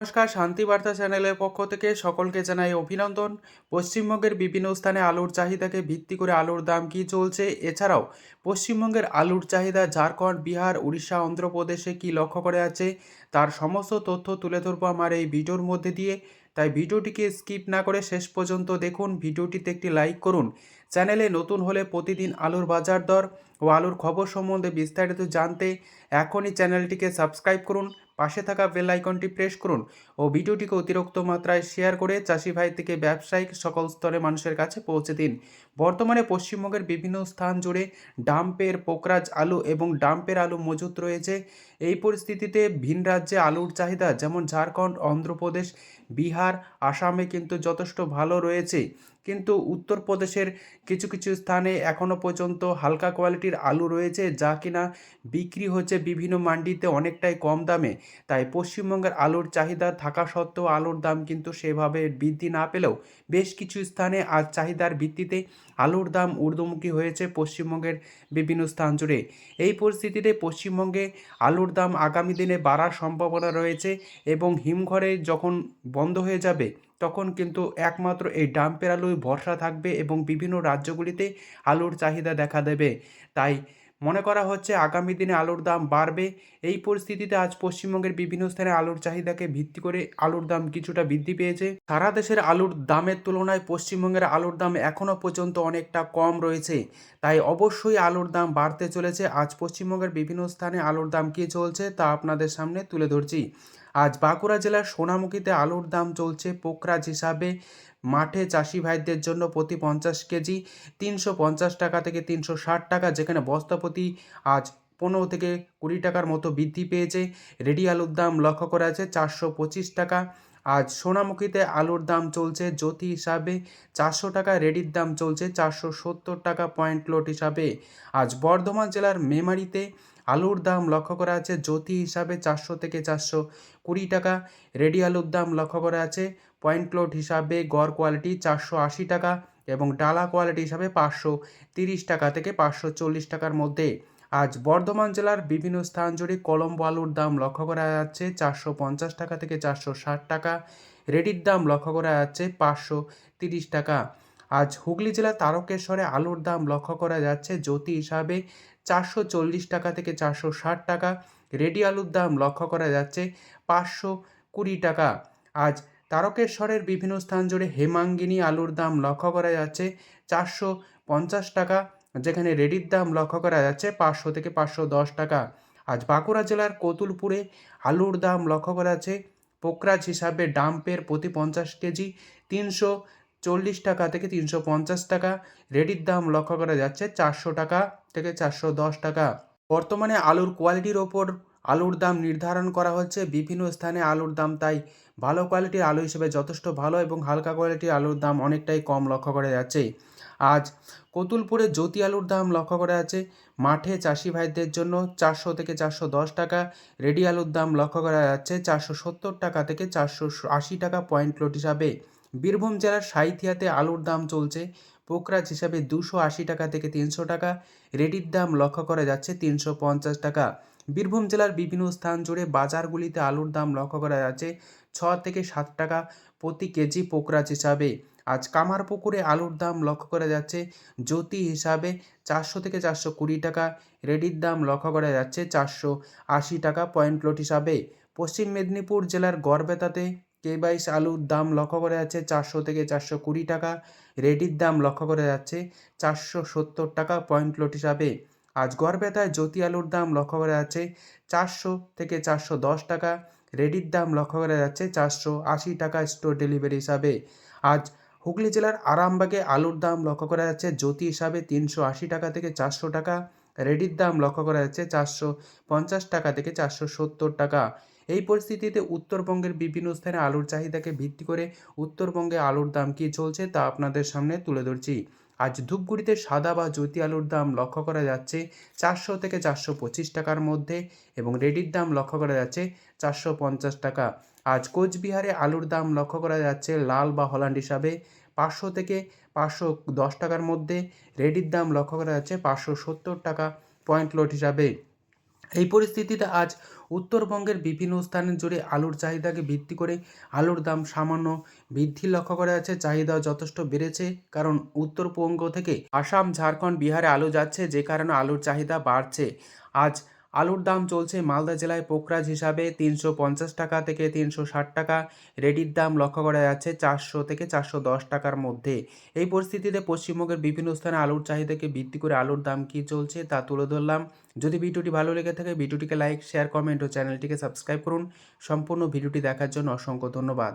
নমস্কার শান্তিবার্তা চ্যানেলের পক্ষ থেকে সকলকে জানাই অভিনন্দন। পশ্চিমবঙ্গের বিভিন্ন স্থানে আলুর চাহিদাকে ভিত্তি করে আলুর দাম কী চলছে? এছাড়াও, পশ্চিমবঙ্গের আলুর চাহিদা ঝাড়খণ্ড, বিহার, উড়িষ্যা, অন্ধ্রপ্রদেশে কী লক্ষ্য করে আছে? তার সমস্ত তথ্য তুলে ধরবো আমার এই ভিডিওর মধ্যে দিয়ে। তাই ভিডিওটিকে স্কিপ না করে শেষ পর্যন্ত দেখুন। ভিডিওটিতে একটি লাইক করুন। চ্যানেলে নতুন হলে প্রতিদিন আলুর বাজার দর ও আলুর খবর সম্বন্ধে বিস্তারিত জানতে এখনই চ্যানেলটিকে সাবস্ক্রাইব করুন। পাশে থাকা বেল আইকনটি প্রেস করুন ও ভিডিওটিকে অতিরিক্ত মাত্রায় শেয়ার করে চাষি ভাই থেকে ব্যবসায়িক সকল স্তরে মানুষের কাছে পৌঁছে দিন। বর্তমানে পশ্চিমবঙ্গের বিভিন্ন স্থান জুড়ে ডাম্পের পোকরাজ আলু এবং ডাম্পের আলু মজুত রয়েছে। এই পরিস্থিতিতে ভিন রাজ্যে আলুর চাহিদা যেমন ঝাড়খণ্ড, অন্ধ্রপ্রদেশ, বিহার, আসামে কিন্তু যথেষ্ট ভালো রয়েছে। কিন্তু উত্তরপ্রদেশের কিছু কিছু স্থানে এখনও পর্যন্ত হালকা কোয়ালিটির আলু রয়েছে, যা কিনা বিক্রি হচ্ছে বিভিন্ন মান্ডিতে অনেকটাই কম দামে। তাই পশ্চিমবঙ্গের আলুর চাহিদা থাকা সত্ত্বেও আলুর দাম কিন্তু সেভাবে বৃদ্ধি না পেলেও বেশ কিছু স্থানে আজ চাহিদার ভিত্তিতে আলুর দাম ঊর্ধ্বমুখী হয়েছে পশ্চিমবঙ্গের বিভিন্ন স্থান জুড়ে। এই পরিস্থিতিতে পশ্চিমবঙ্গে আলুর দাম আগামী দিনে বাড়ার সম্ভাবনা রয়েছে এবং হিমঘরে যখন বন্ধ হয়ে যাবে তখন কিন্তু একমাত্র এই ডাম্পের আলুই ভরসা থাকবে এবং বিভিন্ন রাজ্যগুলিতে আলুর চাহিদা দেখা দেবে। তাই মনে করা হচ্ছে আগামী দিনে আলুর দাম বাড়বে। এই পরিস্থিতিতে আজ পশ্চিমবঙ্গের বিভিন্ন স্থানে আলুর চাহিদাকে ভিত্তি করে আলুর দাম কিছুটা বৃদ্ধি পেয়েছে। সারা দেশের আলুর দামের তুলনায় পশ্চিমবঙ্গের আলুর দাম এখনও পর্যন্ত অনেকটা কম রয়েছে। তাই অবশ্যই আলুর দাম বাড়তে চলেছে। আজ পশ্চিমবঙ্গের বিভিন্ন স্থানে আলুর দাম কী চলছে তা আপনাদের সামনে তুলে ধরছি। আজ বাঁকুড়া জেলার সোনামুখীতে আলুর দাম চলছে পোকরাজ হিসাবে। মাঠে চাষি ভাইদের জন্য প্রতি পঞ্চাশ কেজি তিনশো পঞ্চাশ টাকা থেকে তিনশো ষাট টাকা, যেখানে বস্তাপতি আজ পনেরো থেকে কুড়ি টাকার মতো বৃদ্ধি পেয়েছে। রেডি আলুর দাম লক্ষ্য করা আছে চারশো পঁচিশ টাকা। আজ সোনামুখীতে আলুর দাম চলছে জ্যোতি হিসাবে চারশো টাকা, রেডির দাম চলছে চারশো সত্তর টাকা পয়েন্ট লোড হিসাবে। আজ বর্ধমান জেলার মেমারিতে আলুর দাম লক্ষ্য করা আছে জ্যোতি হিসাবে চারশো থেকে চারশো কুড়ি টাকা। রেডি আলুর দাম লক্ষ্য করা আছে পয়েন্ট লোড হিসাবে গড় কোয়ালিটি চারশো আশি টাকা এবং ডালা কোয়ালিটি হিসাবে পাঁচশো তিরিশ টাকা থেকে পাঁচশো চল্লিশ টাকার মধ্যে। আজ বর্ধমান জেলার বিভিন্ন স্থান জুড়ে কলম্বো আলুর দাম লক্ষ্য করা যাচ্ছে চারশো পঞ্চাশ টাকা থেকে চারশো ষাট টাকা। রেডির দাম লক্ষ্য করা যাচ্ছে পাঁচশো তিরিশ টাকা। আজ হুগলি জেলার তারকেশ্বরে আলুর দাম লক্ষ্য করা যাচ্ছে। জ্যোতি হিসাবে চারশো চল্লিশ টাকা থেকে চারশো ষাট টাকা। রেডি আলুর দাম লক্ষ্য করা যাচ্ছে পাঁচশো কুড়ি টাকা। আজ তারকেশ্বরের বিভিন্ন স্থান জুড়ে হেমাঙ্গিনী আলুর দাম লক্ষ্য করা যাচ্ছে চারশো পঞ্চাশ টাকা। যেখানে রেডির দাম লক্ষ্য করা যাচ্ছে পাঁচশো থেকে পাঁচশো দশ টাকা। আজ বাঁকুড়া জেলার কতুলপুরে আলুর দাম লক্ষ্য করা যাচ্ছে। পোকরাজ হিসাবে ডাম্পের প্রতি পঞ্চাশ কেজি তিনশো চল্লিশ টাকা থেকে তিনশো পঞ্চাশ টাকা। রেডির দাম লক্ষ্য করা যাচ্ছে চারশো টাকা থেকে চারশো দশ টাকা। বর্তমানে আলুর কোয়ালিটির ওপর আলুর দাম নির্ধারণ করা হচ্ছে। বিভিন্ন স্থানে আলুর দাম তাই ভালো কোয়ালিটির আলু হিসেবে যথেষ্ট ভালো এবং হালকা কোয়ালিটির আলুর দাম অনেকটাই কম লক্ষ্য করা যাচ্ছে। আজ কতুলপুরে জ্যোতি আলুর দাম লক্ষ্য করা যাচ্ছে। মাঠে চাষি ভাইদের জন্য চারশো থেকে চারশো দশ টাকা, রেডি আলুর দাম লক্ষ্য করা যাচ্ছে চারশো সত্তর টাকা থেকে চারশো আশি টাকা পয়েন্ট লোড হিসাবে। বীরভূম জেলার সাইথিয়াতে আলুর দাম চলছে। পোকরাজ হিসাবে দুশো আশি টাকা থেকে তিনশো টাকা, রেডির দাম লক্ষ্য করা যাচ্ছে তিনশো পঞ্চাশ টাকা। বীরভূম জেলার বিভিন্ন স্থান জুড়ে বাজারগুলিতে আলুর দাম লক্ষ্য করা যাচ্ছে ছ থেকে সাত টাকা প্রতি কেজি পোকরাজ হিসাবে। আজ কামার পুকুরে আলুর দাম লক্ষ্য করা যাচ্ছে জ্যোতি হিসাবে চারশো থেকে চারশো কুড়ি টাকা, রেডির দাম লক্ষ্য করা যাচ্ছে চারশো আশি টাকা পয়েন্ট লোট হিসাবে। পশ্চিম মেদিনীপুর জেলার গড়বেতাতে কে বাইশ আলুর দাম লক্ষ্য করা যাচ্ছে চারশো থেকে চারশো কুড়ি টাকা। রেডির দাম লক্ষ্য করা যাচ্ছে চারশো সত্তর টাকা পয়েন্ট লোট হিসাবে। আজ গড়বেতায় জ্যোতি আলুর দাম লক্ষ্য করা যাচ্ছে চারশো থেকে চারশো দশ টাকা। রেডির দাম লক্ষ্য করা যাচ্ছে চারশো আশি টাকা স্টোর ডেলিভারি হিসাবে। আজ হুগলি জেলার আরামবাগে আলুর দাম লক্ষ্য করা যাচ্ছে জ্যোতি হিসাবে তিনশো আশি টাকা থেকে চারশো টাকা। রেডির দাম লক্ষ্য করা যাচ্ছে চারশো পঞ্চাশ টাকা থেকে চারশো সত্তর টাকা। এই পরিস্থিতিতে উত্তরবঙ্গের বিভিন্ন স্থানে আলুর চাহিদাকে ভিত্তি করে উত্তরবঙ্গে আলুর দাম কী চলছে তা আপনাদের সামনে তুলে ধরছি। আজ ধূপগুড়িতে সাদা বা জ্যোতি আলুর দাম লক্ষ্য করা যাচ্ছে চারশো থেকে চারশো পঁচিশ টাকার মধ্যে এবং রেডির দাম লক্ষ্য করা যাচ্ছে চারশো পঞ্চাশ টাকা। আজ কোচবিহারে আলুর দাম লক্ষ্য করা যাচ্ছে লাল বা হল্যান্ড হিসাবে পাঁচশো থেকে পাঁচশো দশ টাকার মধ্যে, রেডির দাম লক্ষ্য করা যাচ্ছে পাঁচশো সত্তর টাকা পয়েন্ট লোড হিসাবে। এই পরিস্থিতিতে আজ উত্তরবঙ্গের বিভিন্ন স্থানে জুড়ে আলুর চাহিদাকে ভিত্তি করে আলুর দাম সামান্য বৃদ্ধি লক্ষ্য করা যাচ্ছে। চাহিদা যথেষ্ট বেড়েছে, কারণ উত্তরবঙ্গ থেকে আসাম, ঝাড়খণ্ড, বিহারে আলু যাচ্ছে, যে কারণে আলুর চাহিদা বাড়ছে। আজ আলুর দাম চলছে মালদা জেলায় পোকরাজ হিসাবে তিনশো পঞ্চাশ টাকা থেকে তিনশো ষাট টাকা। রেডির দাম লক্ষ্য করা যাচ্ছে চারশো থেকে চারশো দশ টাকার মধ্যে। এই পরিস্থিতিতে পশ্চিমবঙ্গের বিভিন্ন স্থানে আলুর চাহিদাকে ভিত্তি করে আলুর দাম কী চলছে তা তুলে ধরলাম। যদি ভিডিওটি ভালো লেগে থাকে, ভিডিওটিকে লাইক, শেয়ার, কমেন্ট ও চ্যানেলটিকে সাবস্ক্রাইব করুন। সম্পূর্ণ ভিডিওটি দেখার জন্য অসংখ্য ধন্যবাদ।